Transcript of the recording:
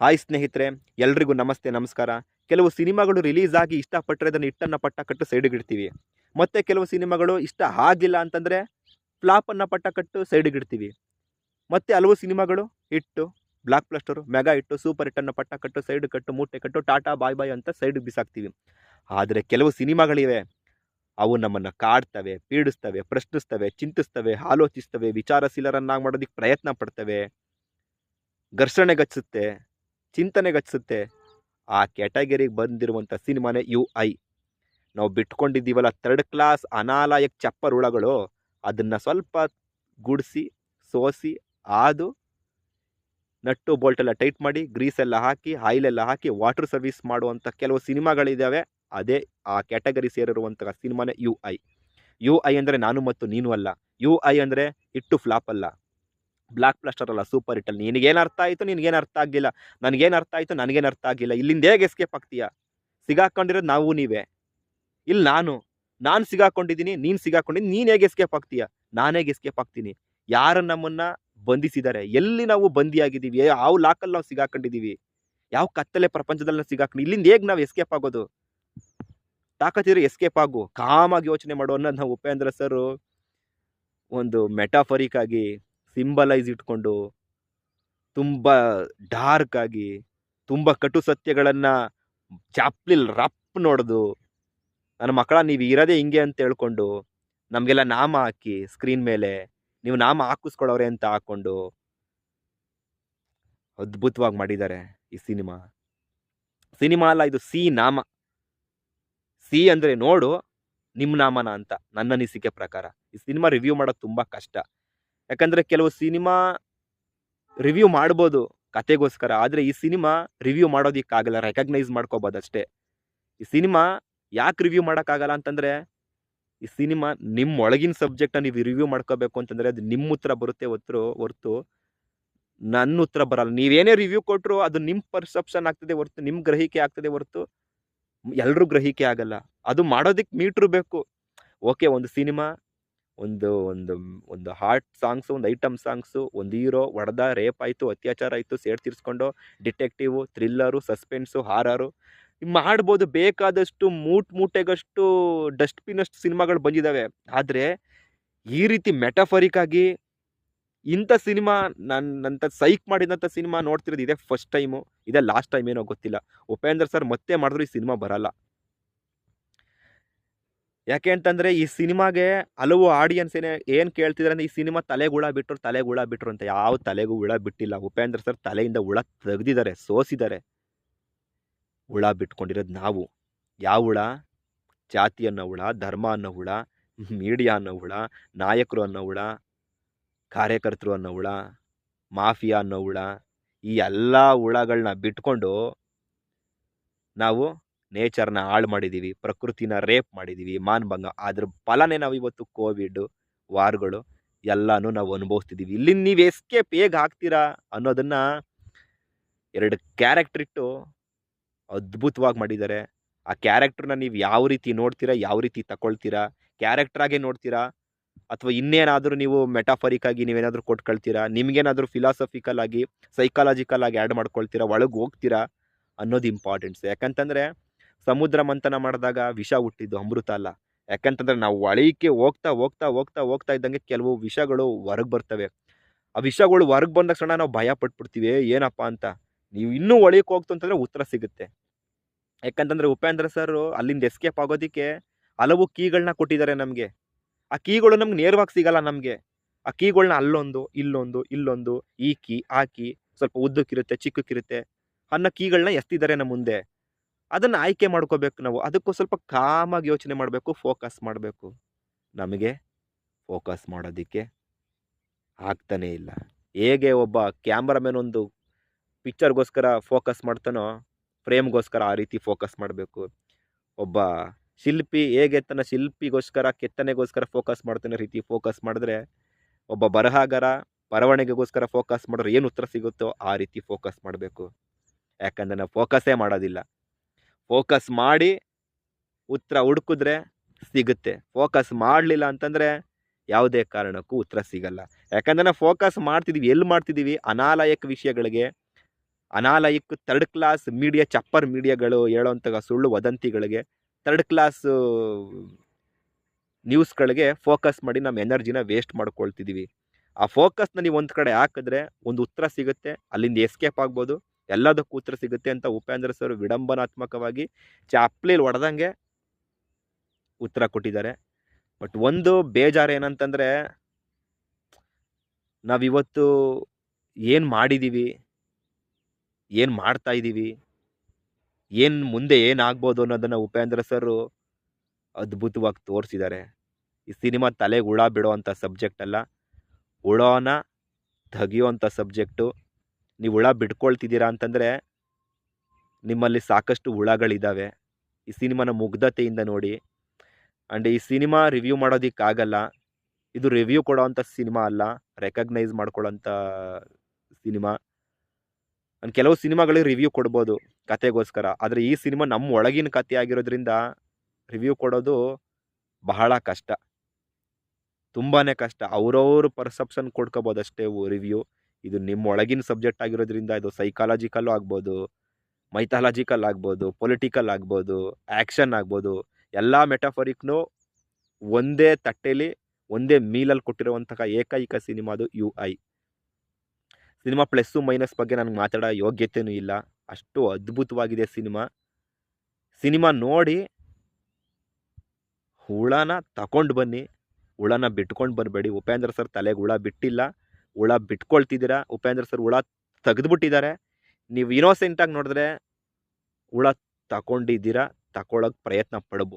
Hi ಸ್ನೇಹಿತರೆ, ಎಲ್ರಿಗೂ ನಮಸ್ತೆ, ನಮಸ್ಕಾರ. ಕೆಲವು ಸಿನಿಮಾಗಳು ರಿಲೀಸ್ ಆಗಿ ಇಷ್ಟಪಟ್ಟರೆ ಅದನ್ನು ಇಟ್ಟನ್ನು ಪಟ್ಟ ಕಟ್ಟು ಸೈಡಿಗಿಡ್ತೀವಿ. ಮತ್ತು ಕೆಲವು ಸಿನಿಮಾಗಳು ಇಷ್ಟ ಆಗಿಲ್ಲ ಅಂತಂದರೆ ಫ್ಲಾಪನ್ನು ಪಟ್ಟ ಕಟ್ಟು ಸೈಡಿಗೆ ಇಡ್ತೀವಿ ಮತ್ತು ಹಲವು ಸಿನಿಮಾಗಳು hit, blockbuster mega hit, super ಹಿಟ್ಟನ್ನು ಪಟ್ಟ ಕಟ್ಟು ಸೈಡ್ ಕಟ್ಟು, ಮೂಟೆ ಕಟ್ಟು, ಟಾಟಾ ಬಾಯ್ ಬಾಯ್ ಅಂತ ಸೈಡಿಗೆ ಬಿಸಾಕ್ತೀವಿ. ಆದರೆ ಕೆಲವು ಸಿನಿಮಾಗಳಿವೆ. ಅವು ನಮ್ಮನ್ನು ಕಾಡ್ತವೆ, ಪೀಡಿಸ್ತವೆ, ಪ್ರಶ್ನಿಸ್ತವೆ, ಚಿಂತಿಸ್ತವೆ, ಆಲೋಚಿಸ್ತವೆ, ವಿಚಾರಶೀಲರನ್ನಾಗಿ ಮಾಡೋದಕ್ಕೆ ಪ್ರಯತ್ನ ಪಡ್ತವೆ. ಘರ್ಷಣೆಗಚ್ಸುತ್ತೆ. ಚಿಂತನೆಗಚ್ಸುತ್ತೆ ಆ ಕ್ಯಾಟಗರಿಗೆ ಬಂದಿರುವಂಥ ಸಿನಿಮಾನೇ ಯು ಐ. ನಾವು ಬಿಟ್ಕೊಂಡಿದ್ದೀವಲ್ಲ ಥರ್ಡ್ ಕ್ಲಾಸ್ ಅನಾಲಯಕ್ ಚಪ್ಪರ್ ಹುಳಗಳು ಅದನ್ನು ಸ್ವಲ್ಪ ಗುಡಿಸಿ, ಸೋಸಿ, ಆದು, ನಟ್ಟು ಬೋಲ್ಟೆಲ್ಲ ಟೈಟ್ ಮಾಡಿ, ಗ್ರೀಸೆಲ್ಲ ಹಾಕಿ, ಆಯಿಲೆಲ್ಲ ಹಾಕಿ, ವಾಟರ್ ಸರ್ವಿಸ್ ಮಾಡುವಂಥ ಕೆಲವು ಸಿನಿಮಾಗಳಿದ್ದಾವೆ ಅದೇ ಆ ಕ್ಯಾಟಗರಿ ಸೇರಿರುವಂಥ ಸಿನಿಮಾನೇ ಯು ಐ. ಯು ಐ ಅಂದರೆ ನಾನು ಮತ್ತು ನೀನು ಅಲ್ಲ. ಯು ಐ ಅಂದರೆ ಇಟ್ಟು ಫ್ಲಾಪ್ ಅಲ್ಲ. ಬ್ಲಾಕ್ ಪ್ಲಾಸ್ಟರ್ ಅಲ್ಲ, ಸೂಪರ್ ಹಿಟ್ಟಲ್ಲಿ ನಿನಗೇನು ಅರ್ಥ ಆಯಿತು, ನಿನಗೇನು ಅರ್ಥ ಆಗಲಿಲ್ಲ ನನಗೇನು ಅರ್ಥ ಆಯಿತು, ನನಗೇನು ಅರ್ಥ ಆಗಿಲ್ಲ. ಇಲ್ಲಿಂದ ಹೇಗೆ ಎಸ್ಕೇಪ್ ಆಗ್ತೀಯಾ ಸಿಗಾಕೊಂಡಿರೋದು ನಾವು, ನೀವೇ. ಇಲ್ಲಿ ನಾನು. ನಾನು ಸಿಗಾಕೊಂಡಿದ್ದೀನಿ ನೀನು ಸಿಗಾಕೊಂಡಿದ್ದೀನಿ ನೀನು ಹೇಗೆ ಎಸ್ಕೇಪ್ ಆಗ್ತೀಯಾ ನಾನು ಹೇಗೆ ಎಸ್ಕೇಪ್ ಆಗ್ತೀನಿ ಯಾರು ನಮ್ಮನ್ನು ಬಂಧಿಸಿದ್ದಾರೆ? ಎಲ್ಲಿ ನಾವು ಬಂದಿಯಾಗಿದ್ದೀವಿ? ಯಾವ ಲಾಕಲ್ಲಿ ನಾವು ಸಿಗಾಕೊಂಡಿದ್ದೀವಿ ಯಾವ ಕತ್ತಲೆ ಪ್ರಪಂಚದಲ್ಲಿ ನಾವು ಸಿಗಾಕೊಂಡು ಇಲ್ಲಿಂದ ಹೇಗೆ ನಾವು ಎಸ್ಕೇಪ್ ಆಗೋದು? ತಾಕತ್ತಿದ್ರೆ ಎಸ್ಕೇಪ್ ಆಗು. ಕಾಮಾಗಿ ಯೋಚನೆ ಮಾಡು ಅನ್ನೋದು ನಾವು ಉಪೇಂದ್ರ ಸರ್ ಒಂದು ಮೆಟಾಫರಿಕ್ ಆಗಿ ಸಿಂಬಲೈಸ್ ಇಟ್ಕೊಂಡು ತುಂಬ ಡಾರ್ಕ್ ಆಗಿ ತುಂಬ ಕಟು ಸತ್ಯಗಳನ್ನು ಚಾಪ್ಲಿಲ್ ರಪ್ ನೋಡೋದು ನನ್ನ ಮಕ್ಕಳ ನೀವು ಇರೋದೇ ಹಿಂಗೆ ಅಂತ ಹೇಳ್ಕೊಂಡು ನಮಗೆಲ್ಲ ನಾಮ ಹಾಕಿ ಸ್ಕ್ರೀನ್ ಮೇಲೆ ನೀವು ನಾಮ ಹಾಕಿಸ್ಕೊಳ್ಳೋರೆ ಅಂತ ಹಾಕ್ಕೊಂಡು ಅದ್ಭುತವಾಗಿ ಮಾಡಿದ್ದಾರೆ ಈ ಸಿನಿಮಾ. ಸಿನಿಮಾ ಅಲ್ಲ, ಇದು ಸಿ ನಾಮ. ಸಿ ಅಂದರೆ ನೋಡು ನಿಮ್ಮ ನಾಮನ ಅಂತ ನನ್ನ ಅನಿಸಿಕೆ ಪ್ರಕಾರ. ಈ ಸಿನಿಮಾ ರಿವ್ಯೂ ಮಾಡೋದು ತುಂಬ ಕಷ್ಟ. ಯಾಕಂದರೆ ಕೆಲವು ಸಿನಿಮಾ ರಿವ್ಯೂ ಮಾಡ್ಬೋದು ಕತೆಗೋಸ್ಕರ, ಆದರೆ ಈ ಸಿನಿಮಾ ರಿವ್ಯೂ ಮಾಡೋದಕ್ಕಾಗಲ್ಲ ರೆಕಗ್ನೈಸ್ ಮಾಡ್ಕೋಬೋದು ಅಷ್ಟೇ ಈ ಸಿನಿಮಾ ಯಾಕೆ ರಿವ್ಯೂ ಮಾಡೋಕ್ಕಾಗಲ್ಲ ಅಂತಂದರೆ, ಈ ಸಿನಿಮಾ ನಿಮ್ಮ ಒಳಗಿನ ಸಬ್ಜೆಕ್ಟ್ನ ನೀವು ರಿವ್ಯೂ ಮಾಡ್ಕೋಬೇಕು ಅಂತಂದರೆ ಅದು ನಿಮ್ಮ ಉತ್ತರ ಬರುತ್ತೆ ಹೊತ್ತು ಹೊರ್ತು ನನ್ನ ಉತ್ತರ ಬರಲ್ಲ. ನೀವೇನೇ ರಿವ್ಯೂ ಕೊಟ್ಟರು ಅದು ನಿಮ್ಮ ಪರ್ಸೆಪ್ಷನ್ ಆಗ್ತದೆ ಹೊರ್ತು ನಿಮ್ಮ ಗ್ರಹಿಕೆ ಆಗ್ತದೆ ಹೊರ್ತು ಎಲ್ಲರೂ ಗ್ರಹಿಕೆ ಆಗಲ್ಲ. ಅದು ಮಾಡೋದಕ್ಕೆ ಮೀಟ್ರು ಬೇಕು. ಓಕೆ ಒಂದು ಸಿನಿಮಾ ಒಂದು ಒಂದು ಒಂದು ಹಾರ್ಟ್ ಸಾಂಗ್ಸು ಒಂದು ಐಟಮ್ ಸಾಂಗ್ಸು ಒಂದು ಹೀರೋ ಹೊಡೆದ ರೇಪ್ ಆಯಿತು, ಅತ್ಯಾಚಾರ ಆಯಿತು, ಸೇಡ್ ತೀರಿಸ್ಕೊಂಡು ಡಿಟೆಕ್ಟಿವು ಥ್ರಿಲ್ಲರು ಸಸ್ಪೆನ್ಸು ಹಾರರು ಮಾಡ್ಬೋದು. ಬೇಕಾದಷ್ಟು ಮೂಟ್ ಮೂಟೆಗಷ್ಟು ಡಸ್ಟ್ಬಿನಷ್ಟು ಸಿನಿಮಾಗಳು ಬಂದಿದ್ದಾವೆ ಆದರೆ ಈ ರೀತಿ ಮೆಟಫರಿಕ್ ಆಗಿ ಇಂಥ ಸಿನಿಮಾ ನನ್ನಂಥ ಸೈಕ್ ಮಾಡಿದಂಥ ಸಿನಿಮಾ ನೋಡ್ತಿರೋದು ಇದೇ ಫಸ್ಟ್ ಟೈಮು ಇದೇ ಲಾಸ್ಟ್ ಟೈಮ್ ಏನೋ ಗೊತ್ತಿಲ್ಲ. ಉಪೇಂದ್ರ ಸರ್ ಮತ್ತೆ ಮಾಡಿದ್ರು ಈ ಸಿನಿಮಾ ಬರಲ್ಲ. ಯಾಕೆ ಅಂತಂದರೆ ಈ ಸಿನಿಮಾಗೆ ಹಲವು ಆಡಿಯನ್ಸ್ ಏನೇ, ಏನು ಕೇಳ್ತಿದ್ರೆ ಅಂದರೆ ಈ ಸಿನಿಮಾ ತಲೆಗೆ ಹುಳ ಬಿಟ್ಟರು ತಲೆಗುಳ ಬಿಟ್ಟರು ಅಂತ ಯಾವ ತಲೆಗೂ ಹುಳ ಬಿಟ್ಟಿಲ್ಲ. ಉಪೇಂದ್ರ ಸರ್ ತಲೆಯಿಂದ ಹುಳ ತೆಗೆದಿದ್ದಾರೆ, ಸೋಸಿದ್ದಾರೆ. ಹುಳ ಬಿಟ್ಕೊಂಡಿರೋದು ನಾವು. ಯಾವ ಹುಳ ಜಾತಿ ಅನ್ನೋ ಹುಳ ಧರ್ಮ ಅನ್ನೋ ಹುಳ ಮೀಡಿಯಾ ಅನ್ನೋ ಹುಳ ನಾಯಕರು ಅನ್ನೋ ಹುಳ ಕಾರ್ಯಕರ್ತರು ಅನ್ನೋ ಹುಳ ಮಾಫಿಯಾ ಅನ್ನೋ ಹುಳ ಈ ಎಲ್ಲ ಹುಳಗಳನ್ನ ಬಿಟ್ಕೊಂಡು ನಾವು ನೇಚರ್ನ ಹಾಳು ಮಾಡಿದ್ದೀವಿ ಪ್ರಕೃತಿನ ರೇಪ್ ಮಾಡಿದ್ದೀವಿ ಮಾನಭಂಗ. ಅದ್ರ ಫಲನೇ ನಾವು ಇವತ್ತು ಕೋವಿಡ್ ವಾರ್ಗಳು ಎಲ್ಲನೂ ನಾವು ಅನುಭವಿಸ್ತಿದ್ದೀವಿ ಇಲ್ಲಿ ನೀವು ಎಸ್ಕೇಪ್ ಹೇಗೆ ಹಾಕ್ತೀರಾ ಅನ್ನೋದನ್ನು ಎರಡು ಕ್ಯಾರೆಕ್ಟ್ರ್ ಇಟ್ಟು ಅದ್ಭುತವಾಗಿ ಮಾಡಿದ್ದಾರೆ ಆ ಕ್ಯಾರೆಕ್ಟ್ರನ್ನ ನೀವು ಯಾವ ರೀತಿ ನೋಡ್ತೀರಾ, ಯಾವ ರೀತಿ ತಗೊಳ್ತೀರಾ ಕ್ಯಾರೆಕ್ಟ್ರಾಗೆ ನೋಡ್ತೀರಾ? ಅಥವಾ ಇನ್ನೇನಾದರೂ ನೀವು ಮೆಟಾಫರಿಕ್ ಆಗಿ ನೀವೇನಾದರೂ ಕೊಟ್ಕೊಳ್ತೀರಾ? ನಿಮಗೇನಾದರೂ ಫಿಲಾಸಫಿಕಲ್ ಆಗಿ ಸೈಕಾಲಜಿಕಲ್ ಆಗಿ ಆ್ಯಡ್ ಮಾಡ್ಕೊಳ್ತೀರಾ? ಒಳಗೆ ಹೋಗ್ತೀರಾ ಅನ್ನೋದು ಇಂಪಾರ್ಟೆಂಟ್ಸ್ ಯಾಕಂತಂದರೆ ಸಮುದ್ರ ಮಂಥನ ಮಾಡಿದಾಗ ವಿಷ ಹುಟ್ಟಿದ್ದು ಅಮೃತ ಅಲ್ಲ. ಯಾಕಂತಂದ್ರೆ ನಾವು ಒಳಕ್ಕೆ ಹೋಗ್ತಾ ಹೋಗ್ತಾ ಹೋಗ್ತಾ ಹೋಗ್ತಾ ಇದ್ದಂಗೆ ಕೆಲವು ವಿಷಗಳು ಹೊರಗೆ ಬರ್ತವೆ. ಆ ವಿಷಗಳು ಹೊರಗೆ ಬಂದ ತಕ್ಷಣ ನಾವು ಭಯ ಪಟ್ಬಿಡ್ತೀವಿ ಏನಪ್ಪ ಅಂತ. ನೀವು ಇನ್ನೂ ಒಳಕ್ಕೆ ಹೋಗ್ತು ಅಂತಂದರೆ ಉತ್ತರ ಸಿಗುತ್ತೆ. ಯಾಕಂತಂದರೆ ಉಪೇಂದ್ರ ಸರ್ ಅಲ್ಲಿಂದ ಎಸ್ಕೇಪ್ ಆಗೋದಕ್ಕೆ ಹಲವು ಕೀಗಳನ್ನ ಕೊಟ್ಟಿದ್ದಾರೆ ನಮಗೆ. ಆ ಕೀಗಳು ನಮ್ಗೆ ನೇರವಾಗಿ ಸಿಗಲ್ಲ ನಮಗೆ. ಆ ಕೀಗಳನ್ನ ಅಲ್ಲೊಂದು, ಇಲ್ಲೊಂದು ಇಲ್ಲೊಂದು, ಈ ಕೀ, ಆ ಕೀ. ಸ್ವಲ್ಪ ಉದ್ದಕ್ಕಿರುತ್ತೆ, ಚಿಕ್ಕಕ್ಕಿರುತ್ತೆ. ಅನ್ನೋ ಕೀಗಳನ್ನ ಎಸ್ತಿದ್ದಾರೆ ನಮ್ಮ ಮುಂದೆ. ಅದನ್ನು ಆಯ್ಕೆ ಮಾಡ್ಕೋಬೇಕು ನಾವು. ಅದಕ್ಕೂ ಸ್ವಲ್ಪ ಕಾಮಾಗಿ ಯೋಚನೆ ಮಾಡಬೇಕು, ಫೋಕಸ್ ಮಾಡಬೇಕು. ನಮಗೆ ಫೋಕಸ್ ಮಾಡೋದಕ್ಕೆ ಆಗ್ತಾನೇ ಇಲ್ಲ. ಹೇಗೆ ಒಬ್ಬ ಕ್ಯಾಮ್ರಾಮನ್ ಒಂದು ಪಿಕ್ಚರ್ಗೋಸ್ಕರ ಫೋಕಸ್ ಮಾಡ್ತಾನೋ, ಫ್ರೇಮ್ಗೋಸ್ಕರ ಆ ರೀತಿ ಫೋಕಸ್ ಮಾಡಬೇಕು. ಒಬ್ಬ ಶಿಲ್ಪಿ ಹೇಗೆ ತನ್ನ ಶಿಲ್ಪಿಗೋಸ್ಕರ, ಕೆತ್ತನೆಗೋಸ್ಕರ ಫೋಕಸ್ ಮಾಡ್ತಾನೆ ರೀತಿ ಫೋಕಸ್ ಮಾಡಿದ್ರೆ, ಒಬ್ಬ ಬರಹಗಾರ ಬರವಣಿಗೆಗೋಸ್ಕರ ಫೋಕಸ್ ಮಾಡಿದ್ರೆ ಏನು ಉತ್ತರ ಸಿಗುತ್ತೋ ಆ ರೀತಿ ಫೋಕಸ್ ಮಾಡಬೇಕು. ಯಾಕಂದರೆ ನಾವು ಫೋಕಸ್ಸೇ ಮಾಡೋದಿಲ್ಲ. ಫೋಕಸ್ ಮಾಡಿ ಉತ್ತರ ಹುಡುಕಿದ್ರೆ ಸಿಗುತ್ತೆ. ಫೋಕಸ್ ಮಾಡಲಿಲ್ಲ ಅಂತಂದರೆ ಯಾವುದೇ ಕಾರಣಕ್ಕೂ ಉತ್ತರ ಸಿಗಲ್ಲ. ಯಾಕಂದರೆ ಫೋಕಸ್ ಮಾಡ್ತಿದ್ದೀವಿ ಎಲ್ಲಿ ಮಾಡ್ತಿದ್ದೀವಿ ಅನಾಲಯಕ ವಿಷಯಗಳಿಗೆ. ಅನಾಲಯಕ್ ಥರ್ಡ್ ಕ್ಲಾಸ್ ಮೀಡಿಯಾ ಚಪ್ಪರ್ ಮೀಡಿಯಾಗಳು ಹೇಳೋಂಥ ಸುಳ್ಳು ವದಂತಿಗಳಿಗೆ ಥರ್ಡ್ ಕ್ಲಾಸ್ ನ್ಯೂಸ್ಗಳಿಗೆ ಫೋಕಸ್ ಮಾಡಿ ನಮ್ಮ ಎನರ್ಜಿನ ವೇಸ್ಟ್ ಮಾಡ್ಕೊಳ್ತಿದ್ದೀವಿ ಆ ಫೋಕಸ್ನ ನೀವು ಒಂದು ಕಡೆ ಹಾಕಿದ್ರೆ ಒಂದು ಉತ್ತರ ಸಿಗುತ್ತೆ, ಅಲ್ಲಿಂದ ಎಸ್ಕೇಪ್ ಆಗ್ಬೋದು. ಎಲ್ಲದಕ್ಕೂ ಉತ್ತರ ಸಿಗುತ್ತೆ ಅಂತ ಉಪೇಂದ್ರ ಸರ್ ವಿಡಂಬನಾತ್ಮಕವಾಗಿ ಚಾಪ್ಲಿಲ್ ಹೊಡೆದಂಗೆ ಉತ್ತರ ಕೊಟ್ಟಿದ್ದಾರೆ. ಬಟ್ ಒಂದು ಬೇಜಾರು ಏನಂತಂದರೆ, ನಾವಿವತ್ತು ಏನು ಮಾಡಿದ್ದೀವಿ ಏನು ಮಾಡ್ತಾ ಇದ್ದೀವಿ ಏನು ಮುಂದೆ ಏನಾಗ್ಬೋದು ಅನ್ನೋದನ್ನು ಉಪೇಂದ್ರ ಸರ್ ಅದ್ಭುತವಾಗಿ ತೋರಿಸಿದ್ದಾರೆ. ಈ ಸಿನಿಮಾ ತಲೆಗೆ ಹುಳ ಬಿಡೋವಂಥ ಸಬ್ಜೆಕ್ಟ್ ಅಲ್ಲ. ಹುಳನ ತೆಗಿಯೋವಂಥ ಸಬ್ಜೆಕ್ಟು ನೀವು ಹುಳ ಬಿಟ್ಕೊಳ್ತಿದ್ದೀರಾ ಅಂತಂದರೆ ನಿಮ್ಮಲ್ಲಿ ಸಾಕಷ್ಟು ಹುಳಗಳಿದ್ದಾವೆ. ಈ ಸಿನಿಮಾನ ಮುಗ್ಧತೆಯಿಂದ ನೋಡಿ. ಆ್ಯಂಡ್ ಈ ಸಿನಿಮಾ ರಿವ್ಯೂ ಮಾಡೋದಕ್ಕಾಗಲ್ಲ. ಇದು ರಿವ್ಯೂ ಕೊಡೋವಂಥ ಸಿನಿಮಾ ಅಲ್ಲ. ರೆಕಗ್ನೈಸ್ ಮಾಡ್ಕೊಳ್ಳೋಂಥ ಸಿನಿಮಾ. ಆ್ಯಂಡ್ ಕೆಲವು ಸಿನಿಮಾಗಳಿಗೆ ರಿವ್ಯೂ ಕೊಡ್ಬೋದು ಕತೆಗೋಸ್ಕರ. ಆದರೆ ಈ ಸಿನಿಮಾ ನಮ್ಮ ಒಳಗಿನ ಕತೆ ಆಗಿರೋದ್ರಿಂದ ರಿವ್ಯೂ ಕೊಡೋದು ಬಹಳ ಕಷ್ಟ. ತುಂಬಾ ಕಷ್ಟ. ಅವ್ರವ್ರ ಪರ್ಸೆಪ್ಷನ್ ಕೊಡ್ಕೋಬೋದು ಅಷ್ಟೇ ರಿವ್ಯೂ. ಇದು ನಿಮ್ಮ ಒಳಗಿನ ಸಬ್ಜೆಕ್ಟ್ ಆಗಿರೋದ್ರಿಂದ ಇದು ಸೈಕಾಲಜಿಕಲ್ಲು ಆಗ್ಬೋದು ಮೈಥಾಲಜಿಕಲ್ ಆಗ್ಬೋದು ಪೊಲಿಟಿಕಲ್ ಆಗ್ಬೋದು ಆ್ಯಕ್ಷನ್ ಆಗ್ಬೋದು, ಎಲ್ಲ ಮೆಟಾಫರಿಕ್ನು ಒಂದೇ ತಟ್ಟೆಯಲ್ಲಿ ಒಂದೇ ಮೀಲಲ್ಲಿ ಕೊಟ್ಟಿರುವಂತಹ ಏಕೈಕ ಸಿನಿಮಾ ಅದು U I cinema plus minus ಬಗ್ಗೆ ನನಗೆ ಮಾತಾಡೋ ಯೋಗ್ಯತೆಯೂ ಇಲ್ಲ. ಅಷ್ಟು ಅದ್ಭುತವಾಗಿದೆ ಸಿನಿಮಾ. ಸಿನಿಮಾ ನೋಡಿ ಹುಳನ ತಗೊಂಡು ಬನ್ನಿ. ಹುಳನ ಬಿಟ್ಕೊಂಡು ಬರಬೇಡಿ ಉಪೇಂದ್ರ ಸರ್ ತಲೆಗೆ ಹುಳ ಬಿಟ್ಟಿಲ್ಲ. ಹುಳ ಬಿಟ್ಕೊಳ್ತಿದ್ದೀರಾ? ಉಪೇಂದ್ರ ಸರ್ ಹುಳ ತೆಗೆದುಬಿಟ್ಟಿದ್ದಾರೆ. ನೀವು ಇನೋಸೆಂಟಾಗಿ ನೋಡಿದ್ರೆ ಹುಳ ತಗೊಂಡಿದ್ದೀರಾ ತಗೊಳಕ್ಕೆ ಪ್ರಯತ್ನ ಪಡ್ಬೋದು